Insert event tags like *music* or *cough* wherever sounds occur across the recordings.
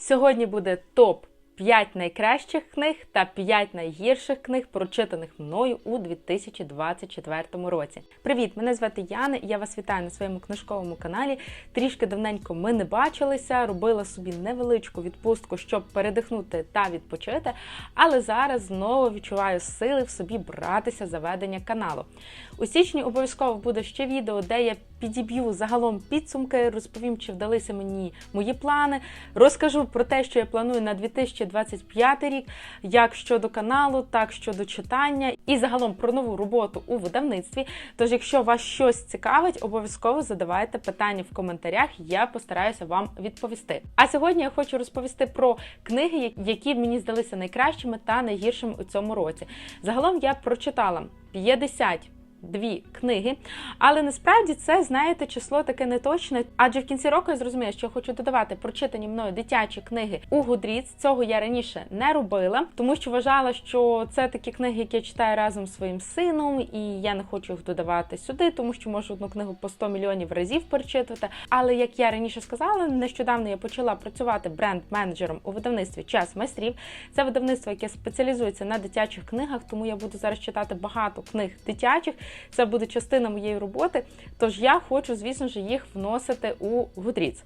Сьогодні буде топ 5 найкращих книг та 5 найгірших книг, прочитаних мною у 2024 році. Привіт, мене звати Яна. і Я вас вітаю на своєму книжковому каналі. Трішки давненько ми не бачилися, робила собі невеличку відпустку, щоб передихнути та відпочити. Але зараз знову відчуваю сили в собі братися за ведення каналу. У січні обов'язково буде ще відео, де я підіб'ю загалом підсумки, розповім, чи вдалися мені мої плани. Розкажу про те, що я планую на 2025 рік, як щодо каналу, так щодо читання, і загалом про нову роботу у видавництві. Тож, якщо вас щось цікавить, обов'язково задавайте питання в коментарях, я постараюся вам відповісти. А сьогодні я хочу розповісти про книги, які мені здалися найкращими та найгіршими у цьому році. Загалом я прочитала 50 дві книги. Але насправді це, знаєте, число таке неточне. Адже в кінці року я зрозуміла, що я хочу додавати прочитані мною дитячі книги у Goodreads. Цього я раніше не робила, тому що вважала, що це такі книги, які я читаю разом з своїм сином, і я не хочу їх додавати сюди, тому що можу одну книгу по 100 мільйонів разів перечитувати. Але як я раніше сказала, нещодавно я почала працювати бренд-менеджером у видавництві час майстрів. Це видавництво, яке спеціалізується на дитячих книгах, тому я буду зараз читати багато книг дитячих. Це буде частина моєї роботи. Тож я хочу, звісно ж, їх вносити у Goodreads.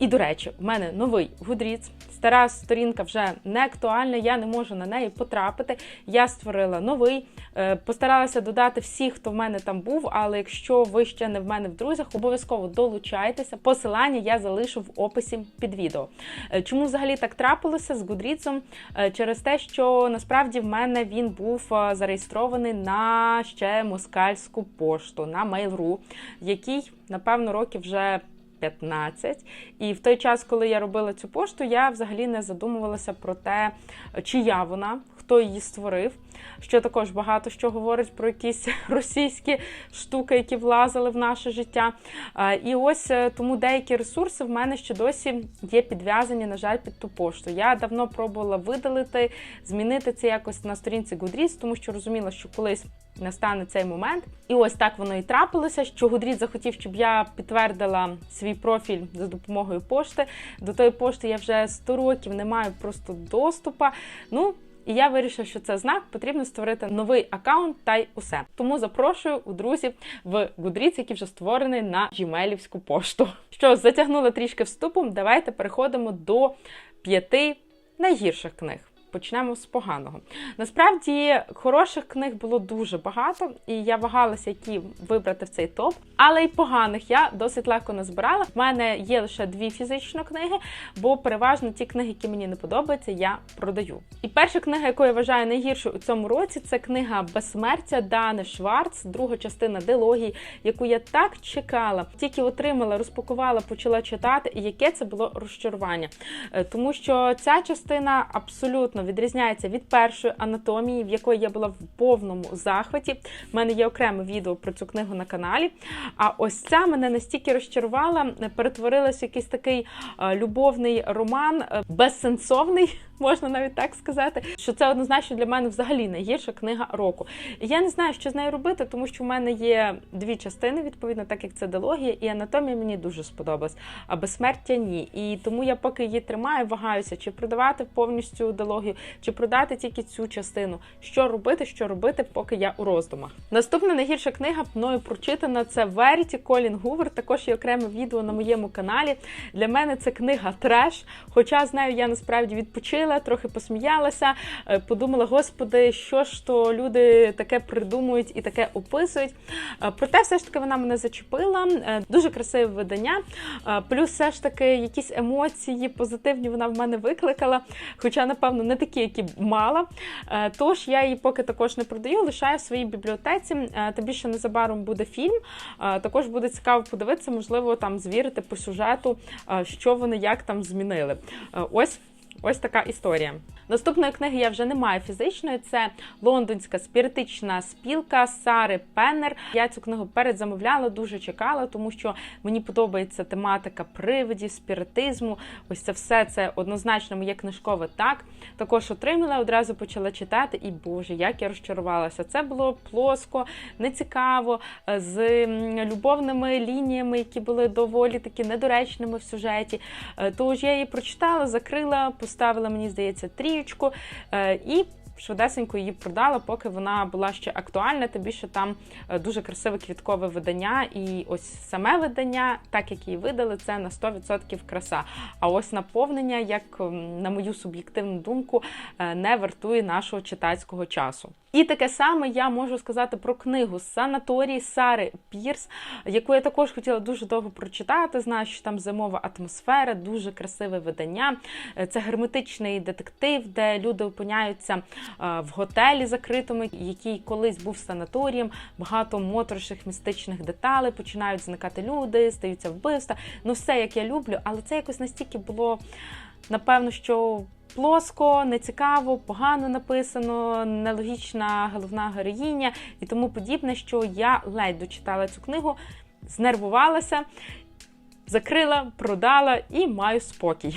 І, до речі, в мене новий Goodreads. Стара сторінка вже не актуальна, я не можу на неї потрапити. Я створила новий, е, постаралася додати всіх, хто в мене там був. Але якщо ви ще не в мене в друзях, обов'язково долучайтеся. Посилання я залишу в описі під відео. Е, Чому взагалі так трапилося з Goodreads? Е, Через те, що насправді в мене він був зареєстрований на ще москальську пошту на Mail.ru, який, напевно, років вже. 15. І в той час, коли я робила цю пошту, я взагалі не задумувалася про те, чия вона, хто її створив. Що також багато що говорить про якісь *laughs* російські штуки, які влазили в наше життя. І ось тому деякі ресурси в мене ще досі є підв'язані, на жаль, під ту пошту. Я давно пробувала видалити, змінити це якось на сторінці Goodreads, тому що розуміла, що колись настане цей момент. І ось так воно і трапилося, що Goodreads захотів, щоб я підтвердила свій профіль за допомогою пошти. До тої пошти я вже 100 років не маю просто доступу. Ну, і я вирішила, що це знак, потрібно створити новий аккаунт та й усе. Тому запрошую у друзів в Goodreads, який вже створений на Gmailівську пошту. Що затягнула трішки вступом, давайте переходимо до п'яти найгірших книг. Почнемо з поганого. Насправді хороших книг було дуже багато, і я вагалася, які вибрати в цей топ. Але й поганих я досить легко назбирала. В мене є лише дві фізичні книги, бо переважно ті книги, які мені не подобаються, я продаю. І перша книга, яку я вважаю найгіршою у цьому році, це книга Безсмертя Дани Шварц, друга частина дилогії, яку я так чекала, тільки отримала, розпакувала, почала читати, і яке це було розчарування. Е, Тому що ця частина абсолютно відрізняється від першої анатомії, в якої я була в повному захваті. У мене є окреме відео про цю книгу на каналі. А ось ця мене настільки розчарувала, перетворилась в якийсь такий е, любовний роман, е, безсенсовний. Можна навіть так сказати, що це однозначно для мене взагалі найгірша книга року. Я не знаю, що з нею робити, тому що в мене є дві частини, відповідно, так як це дилогія, і анатомія мені дуже сподобалась, а безсмертя ні. І тому я поки її тримаю, вагаюся, чи продавати повністю дилогію, чи продати тільки цю частину. Що робити, що робити, поки я у роздумах. Наступна найгірша книга мною прочитана це Веріті Колін Гувер. Також є окреме відео на моєму каналі. Для мене це книга треш. Хоча з нею я насправді відпочила, трохи посміялася, е, подумала, господи, що ж то люди таке придумують і таке описують. Е, Проте, все ж таки, вона мене зачепила. Е, Дуже красиве видання. Плюс, все ж таки, якісь емоції позитивні вона в мене викликала. Хоча, напевно, не такі, які мала. Тож я її поки також не продаю, лишаю в своїй бібліотеці. Тобі ще незабаром буде фільм. Також буде цікаво подивитися, можливо, там звірити по сюжету, що вони як там змінили. Ось Ось така історія. Наступної книги я вже не маю фізичної. Це лондонська спіритична спілка Сари Пеннер. Я цю книгу передзамовляла, дуже чекала, тому що мені подобається тематика привидів, спіритизму. Ось це все це однозначно моє книжкове так. Також отримала, одразу почала читати, і Боже, як я розчарувалася. Це було плоско, нецікаво, е, з любовними лініями, які були доволі такі недоречними в сюжеті. Е, Тож я її прочитала, закрила, поставила, мені здається, трієчку е, і. Швидесенько її продала, поки вона була ще актуальна. Тим більше там е, дуже красиве квіткове видання, і ось саме видання, так як її видали, це на 100% краса. А ось наповнення, як на мою суб'єктивну думку, е, не вартує нашого читацького часу. І таке саме я можу сказати про книгу Санаторій Сари Пірс, яку я також хотіла дуже довго прочитати. Знаю, що там зимова атмосфера, дуже красиве видання. Е, Це герметичний детектив, де люди опиняються е, в готелі закритому, який колись був санаторієм. Багато моторошних містичних деталей, починають зникати люди, стаються вбивства. Ну, все як я люблю, але це якось настільки було, напевно, що. Плоско, нецікаво, погано написано, нелогічна головна героїня і тому подібне, що я ледь дочитала цю книгу, знервувалася, закрила, продала і маю спокій.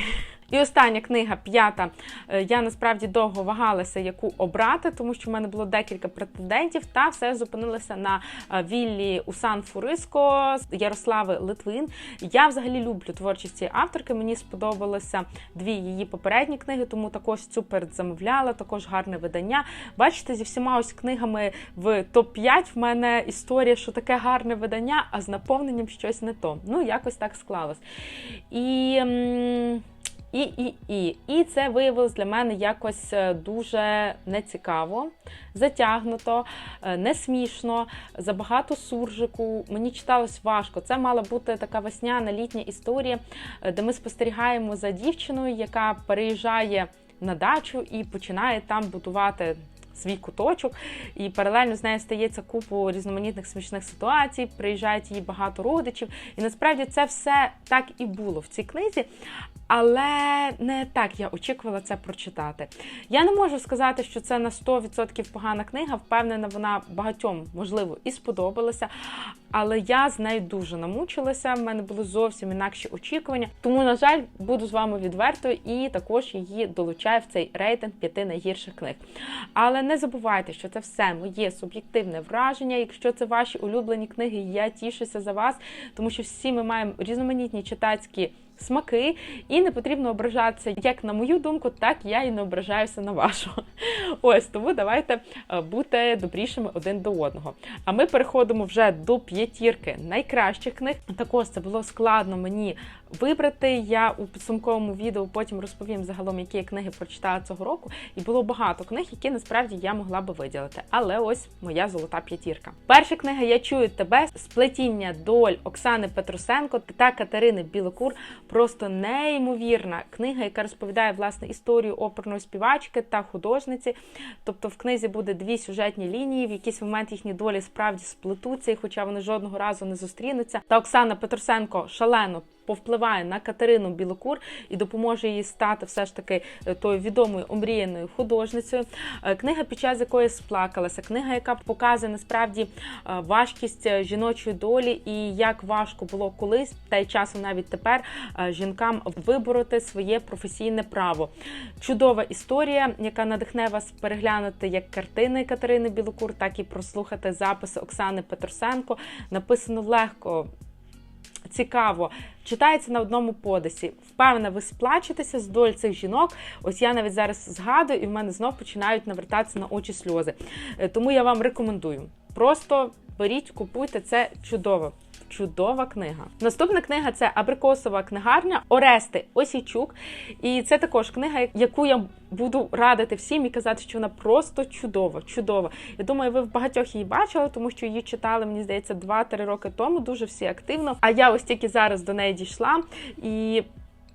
І остання книга, п'ята. Е, Я насправді довго вагалася, яку обрати, тому що в мене було декілька претендентів, та все зупинилася на е, віллі Усан Фуриско Ярослави Литвин. Я взагалі люблю творчість цієї авторки. Мені сподобалося дві її попередні книги, тому також цю передзамовляла, також гарне видання. Бачите, зі всіма ось книгами в топ-5 в мене історія, що таке гарне видання, а з наповненням щось не то. Ну, якось так склалось. І. і, і, і. І це виявилось для мене якось е, дуже нецікаво, затягнуто, е, не смішно, забагато суржику. Мені читалось важко. Це мала бути така весняна літня історія, е, де ми спостерігаємо за дівчиною, яка переїжджає на дачу і починає там будувати. Свій куточок, і паралельно з нею стається купу різноманітних смішних ситуацій. Приїжджають її багато родичів, і насправді це все так і було в цій книзі. Але не так я очікувала це прочитати. Я не можу сказати, що це на 100% погана книга. Впевнена, вона багатьом можливо і сподобалася. Але я з нею дуже намучилася. В мене були зовсім інакші очікування. Тому, на жаль, буду з вами відвертою і також її долучаю в цей рейтинг п'яти найгірших книг. Але не забувайте, що це все моє суб'єктивне враження. Якщо це ваші улюблені книги, я тішуся за вас, тому що всі ми маємо різноманітні читацькі смаки, і не потрібно ображатися як на мою думку, так я і не ображаюся на вашу. *laughs* Ось тому давайте е, бути добрішими один до одного. А ми переходимо вже до п'ятірки найкращих книг. Також це було складно мені вибрати. Я у підсумковому відео потім розповім загалом, які я книги прочитала цього року. І було багато книг, які насправді я могла би виділити. Але ось моя золота п'ятірка. Перша книга Я чую тебе сплетіння доль Оксани Петросенко та Катерини Білокур. Просто неймовірна книга, яка розповідає власне історію оперної співачки та художниці. Тобто в книзі буде дві сюжетні лінії, в якийсь момент їхні долі справді сплетуться, і хоча вони жодного разу не зустрінуться. Та Оксана Петросенко шалено повпливає на Катерину Білокур і допоможе їй стати все ж таки е, тою відомою омріяною художницею. Е, Книга, під час якої сплакалася, книга, яка показує насправді е, важкість жіночої долі і як важко було колись, та й часом навіть тепер жінкам вибороти своє професійне право. Чудова історія, яка надихне вас переглянути як картини Катерини Білокур, так і прослухати записи Оксани Петросенко. Написано легко цікаво, читається на одному подисі. Впевнена, ви сплачетеся з доль цих жінок. Ось я навіть зараз згадую, і в мене знов починають навертатися на очі сльози. Е, Тому я вам рекомендую. Просто беріть, купуйте це чудово. Чудова книга. Наступна книга це Абрикосова книгарня Орести Осічук. І це також книга, яку я буду радити всім і казати, що вона просто чудова. Чудова. Я думаю, ви в багатьох її бачили, тому що її читали, мені здається, 2-3 роки тому. Дуже всі активно. А я ось тільки зараз до неї дійшла і.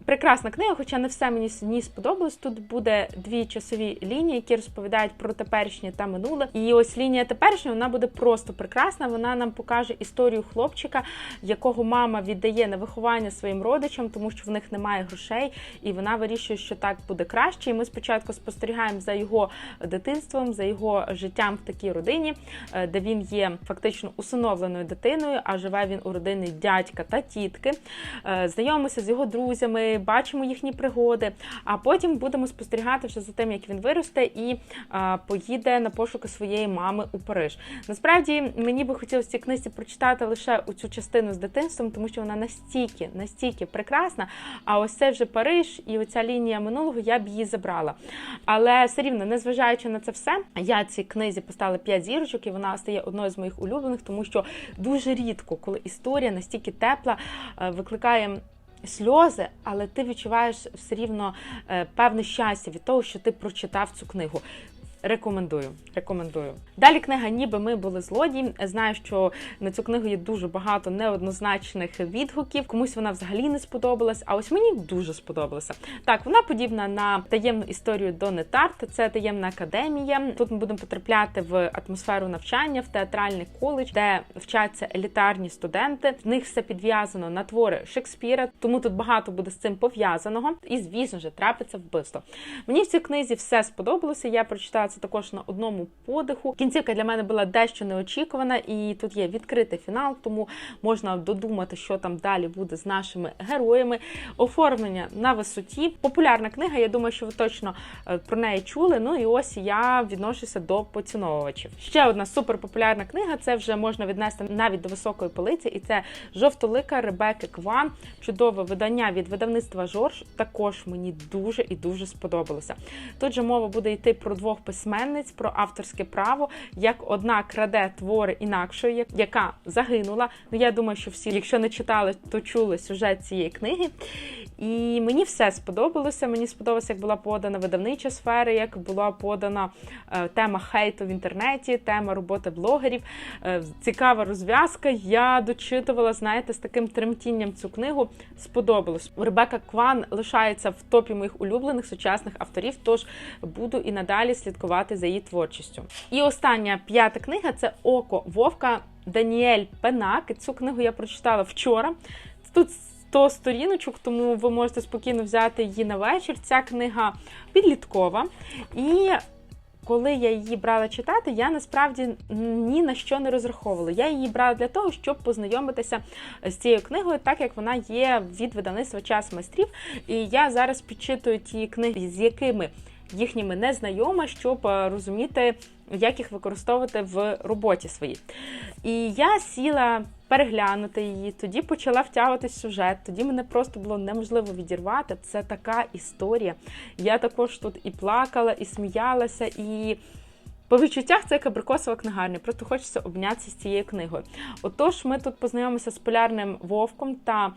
Прекрасна книга, хоча не все мені с- сподобалось. Тут буде дві часові лінії, які розповідають про теперішнє та минуле. І ось лінія теперішня вона буде просто прекрасна. Вона нам покаже історію хлопчика, якого мама віддає на виховання своїм родичам, тому що в них немає грошей, і вона вирішує, що так буде краще. І ми спочатку спостерігаємо за його дитинством, за його життям в такій родині, е, де він є фактично усиновленою дитиною, а живе він у родини дядька та тітки. Е, Знайомимося з його друзями, бачимо їхні пригоди. А потім будемо спостерігати вже за тим, як він виросте і поїде на пошуки своєї мами у Париж. Насправді мені би хотілося в цій книзі прочитати лише у цю частину з дитинством, тому що вона настільки, настільки прекрасна. А ось це вже Париж і оця лінія минулого я б її забрала. Але все рівно, незважаючи на це все, я цій книзі поставила 5 зірочок, і вона стає одною з моїх улюблених, тому що дуже рідко, коли історія настільки тепла, е, викликає. Сльози, але ти відчуваєш все рівно е, певне щастя від того, що ти прочитав цю книгу. Рекомендую, рекомендую. Далі книга Ніби ми були злодії. Знаю, що на цю книгу є дуже багато неоднозначних відгуків. Комусь вона взагалі не сподобалась. А ось мені дуже сподобалася. Так, вона подібна на таємну історію Дони Тарт. Це таємна академія. Тут ми будемо потрапляти в атмосферу навчання, в театральний коледж, де вчаться елітарні студенти. В них все підв'язано на твори Шекспіра, тому тут багато буде з цим пов'язаного. І звісно ж, трапиться вбивство. Мені в цій книзі все сподобалося. Я прочитала це також на одному подиху. Кінцівка для мене була дещо неочікувана, і тут є відкритий фінал, тому можна додумати, що там далі буде з нашими героями. Оформлення на висоті. Популярна книга. Я думаю, що ви точно е, про неї чули. Ну і ось я відношуся до поціновувачів. Ще одна суперпопулярна книга. Це вже можна віднести навіть до високої полиці, і це жовтолика Ребекки Кван. Чудове видання від видавництва Жорж. Також мені дуже і дуже сподобалося. Тут же мова буде йти про двох письменниць, про авторське право, як одна краде твори інакшої, яка загинула. Ну я думаю, що всі, якщо не читали, то чули сюжет цієї книги. І мені все сподобалося. Мені сподобалося, як була подана видавнича сфера, як була подана е, тема хейту в інтернеті, тема роботи блогерів. Е, цікава розв'язка. Я дочитувала, знаєте, з таким тремтінням цю книгу. Сподобалось. Ребека Кван лишається в топі моїх улюблених сучасних авторів, тож буду і надалі слідкувати за її творчістю. І остання п'ята книга це Око Вовка Даніель Пенак. Цю книгу я прочитала вчора. Тут 100 сторіночок, тому ви можете спокійно взяти її на вечір. Ця книга підліткова. І коли я її брала читати, я насправді ні на що не розраховувала. Я її брала для того, щоб познайомитися з цією книгою, так як вона є від видавництва час майстрів. І я зараз підчитую ті книги, з якими їхніми не знайома, щоб е, розуміти, як їх використовувати в роботі своїй. І я сіла переглянути її, тоді почала втягуватись в сюжет, тоді мене просто було неможливо відірвати. Це така історія. Я також тут і плакала, і сміялася, і. По відчуттях це як абрикосова книгарня, просто хочеться обнятися з цією книгою. Отож, ми тут познайомимося з полярним вовком та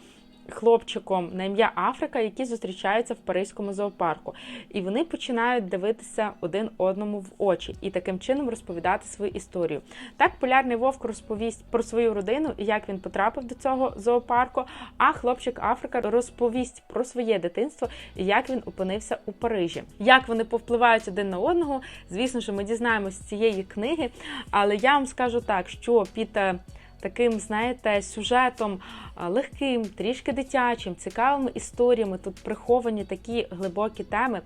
хлопчиком на ім'я Африка, які зустрічаються в Паризькому зоопарку. І вони починають дивитися один одному в очі і таким чином розповідати свою історію. Так, полярний вовк розповість про свою родину і як він потрапив до цього зоопарку. А хлопчик Африка розповість про своє дитинство і як він опинився у Парижі. Як вони повпливають один на одного, звісно ж, ми дізнаємося з цієї книги. Але я вам скажу так, що під е, таким, знаєте, сюжетом легким, трішки дитячим, цікавими історіями. Тут приховані такі глибокі теми.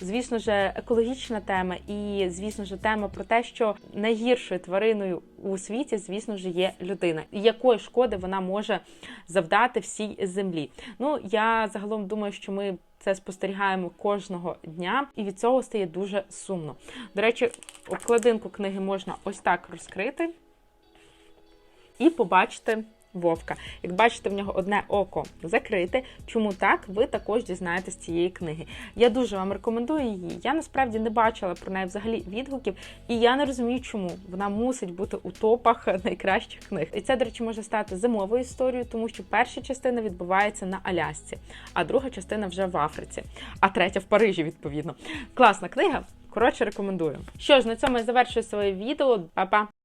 Звісно ж, екологічна тема, і звісно ж, тема про те, що найгіршою твариною у світі, звісно ж, є людина, і якої шкоди вона може завдати всій землі. Ну я загалом думаю, що ми. Це спостерігаємо кожного дня, і від цього стає дуже сумно. До речі, обкладинку книги можна ось так розкрити і побачите вовка. Як бачите, в нього одне око закрите. Чому так? Ви також дізнаєтесь цієї книги. Я дуже вам рекомендую її. Я насправді не бачила про неї взагалі відгуків, і я не розумію, чому вона мусить бути у топах *laughs* найкращих книг. І це, до речі, може стати зимовою історією, тому що перша частина відбувається на Алясці, а друга частина вже в Африці, а третя в Парижі, відповідно. Класна книга. Коротше, рекомендую. Що ж, на цьому я завершую своє відео. Па-па!